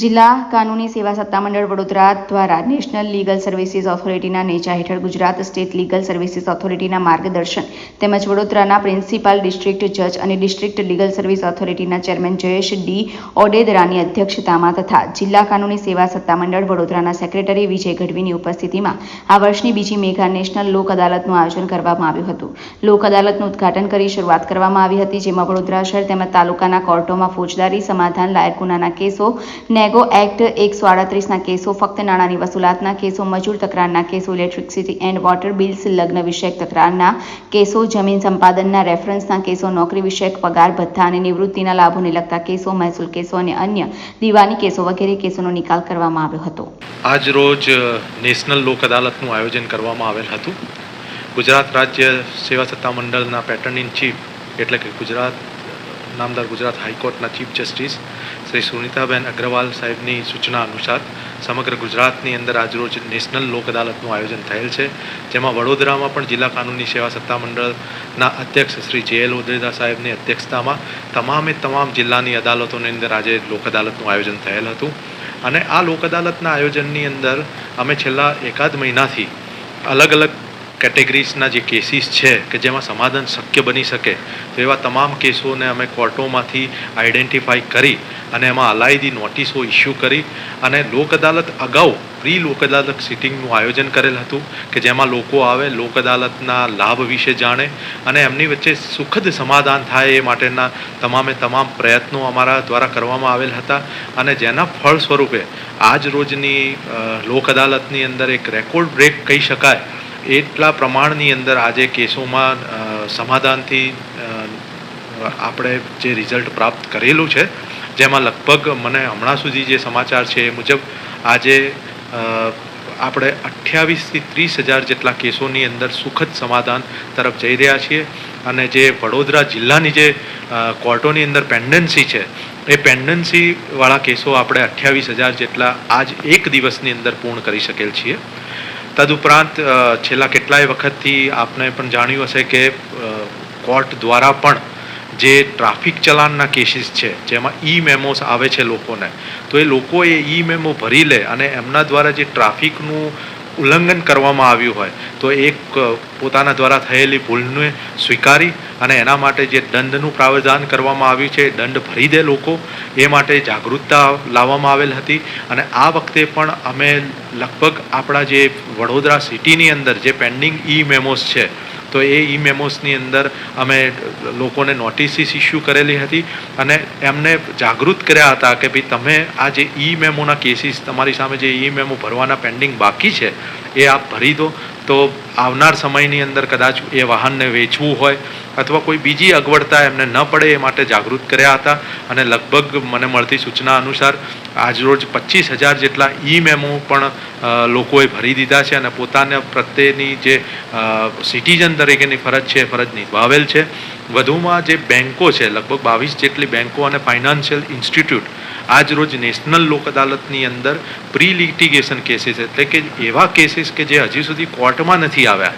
જિલ્લા કાનૂની સેવા સત્તામંડળ વડોદરા દ્વારા નેશનલ લીગલ સર્વિસીસ ઓથોરિટીના નેજા હેઠળ ગુજરાત સ્ટેટ લીગલ સર્વિસીસ ઓથોરિટીના માર્ગદર્શન તેમજ વડોદરાના પ્રિન્સિપાલ ડિસ્ટ્રિક્ટ જજ અને ડિસ્ટ્રિક્ટ લીગલ સર્વિસ ઓથોરિટીના ચેરમેન જયેશ ડી ઓડેદરાની અધ્યક્ષતામાં તથા જિલ્લા કાનૂની સેવા સત્તામંડળ વડોદરાના સેક્રેટરી વિજય ગઢવીની ઉપસ્થિતિમાં આ વર્ષની બીજી મેઘા નેશનલ લોક અદાલતનું આયોજન કરવામાં આવ્યું હતું. લોક અદાલતનું ઉદ્ઘાટન કરી શરૂઆત કરવામાં આવી હતી, જેમાં વડોદરા શહેર તેમજ તાલુકાના કોર્ટોમાં ફોજદારી, સમાધાન લાયક ગુનાના કેસો નેગો એક્ટ એકસો આડત્રીસના કેસો, ફક્ત નાણાંની વસૂલાતના કેસો, મજૂર તકરારના કેસો, ઇલેક્ટ્રિસિટી એન્ડ વોટર બિલ્સ લગ્ન વિષયક તકરારના કેસો, જમીન સંપાદનના રેફરન્સના કેસો, નોકરી વિષયક પગાર, ભથ્થા અને નિવૃત્તિના લાભોને લગતા કેસો, મહેસૂલ કેસો અને અન્ય દીવાની કેસો વગેરે કેસોનો નિકાલ કરવામાં આવ્યો હતો. આજ રોજ નેશનલ લોક અદાલતનું આયોજન કરવામાં આવેલ હતું. ગુજરાત રાજ્ય સેવા સત્તા મંડળના પેટર્ન ઇન ચીફ, એટલે કે ગુજરાત નામદાર ગુજરાત હાઈકોર્ટના ચીફ જસ્ટિસ શ્રી સુનિતાબેન અગ્રવાલ સાહેબની સૂચના અનુસાર સમગ્ર ગુજરાતની અંદર આજરોજ નેશનલ લોક અદાલતનું આયોજન થયેલ છે, જેમાં વડોદરામાં પણ જિલ્લા કાનૂની સેવા સત્તામંડળના અધ્યક્ષ શ્રી જે એલ ઓદેદા સાહેબની અધ્યક્ષતામાં તમામે તમામ જિલ્લાની અદાલતોની અંદર આજે લોક અદાલતનું આયોજન થયેલ હતું. અને આ લોક અદાલતના આયોજનની અંદર અમે છેલ્લા એકાદ મહિનાથી અલગ અલગ કેટેગરીઝના જે કેસીસ છે કે જેમાં સમાધાન શક્ય બની શકે, તો એવા તમામ કેસોને અમે કોર્ટોમાંથી આઈડેન્ટિફાઈ કરી અને એમાં અલાયદી નોટિસો ઇસ્યુ કરી અને લોક અદાલત અગાઉ પ્રી લોક અદાલત સિટિંગનું આયોજન કરેલ હતું કે જેમાં લોકો આવે, લોક અદાલતના લાભ વિશે જાણે અને એમની વચ્ચે સુખદ સમાધાન થાય એ માટેના તમામે તમામ પ્રયત્નો અમારા દ્વારા કરવામાં આવેલ હતા અને જેના ફળ સ્વરૂપે આજ રોજની લોક અદાલતની અંદર એક રેકોર્ડ બ્રેક કહી શકાય એટલા પ્રમાણની અંદર આજે કેસોમાં સમાધાનથી આપણે જે રિઝલ્ટ પ્રાપ્ત કરેલું છે, જેમાં લગભગ મને હમણાં સુધી જે સમાચાર છે એ મુજબ આજે આપણે અઠ્યાવીસથી ત્રીસ હજાર જેટલા કેસોની અંદર સુખદ સમાધાન તરફ જઈ રહ્યા છીએ. અને જે વડોદરા જિલ્લાની જે કોર્ટોની અંદર પેન્ડન્સી છે, એ પેન્ડન્સીવાળા કેસો આપણે અઠ્યાવીસ હજાર જેટલા આજ એક દિવસની અંદર પૂર્ણ કરી શકેલ છીએ. તદુપરાંત છેલ્લા કેટલાય વખતથી આપને પણ જાણ્યું હશે કે કોર્ટ દ્વારા પણ જે ટ્રાફિક ચલાનના કેસીસ છે, જેમાં ઈ મેમોસ આવે છે લોકોને, તો એ લોકો એ ઈ મેમો ભરી લે અને એમના દ્વારા જે ટ્રાફિકનું ઉલ્લંઘન કરવામાં આવ્યું હોય, તો એક પોતાના દ્વારા થયેલી ભૂલને સ્વીકારી અને એના માટે જે દંડનું પ્રાવધાન કરવામાં આવ્યું છે દંડ ભરી દે લોકો, એ માટે જાગૃતતા લાવવામાં આવેલ હતી. અને આ વખતે પણ અમે લગભગ આપણા જે વડોદરા સિટીની અંદર જે પેન્ડિંગ ઈ મેમોસ છે તો એ ઈ મેમોસની અંદર અમે લોકોને નોટિસીસ ઇસ્યુ કરેલી હતી અને એમને જાગૃત કર્યા હતા કે ભાઈ તમે આ જે ઈ મેમોના કેસીસ, તમારી સામે જે ઈ મેમો ભરવાના પેન્ડિંગ બાકી છે, એ આપ ભરી દો. તો આવનાર સમયની અંદર કદાચ એ વાહનને વેચવું હોય અથવા કોઈ બીજી અગવડતા એમને ન પડે એ માટે જાગૃત કર્યા હતા અને લગભગ મને મળતી સૂચના અનુસાર આજરોજ પચીસ હજાર જેટલા ઈ મેમો પણ લોકોએ ભરી દીધા છે અને પોતાના પ્રત્યેની જે સિટીઝન તરીકેની ફરજ છે એ ફરજ નિભાવેલ છે. વધુમાં જે બેન્કો છે, લગભગ બાવીસ જેટલી બેન્કો અને ફાઇનાન્શિયલ ઇન્સ્ટિટ્યૂટ આજ રોજ નેશનલ લોક અદાલતની અંદર પ્રી લિટિગેશન કેસીસ એટલે કે એવા કેસીસ કે જે હજી સુધી કોર્ટમાં નથી આવ્યા.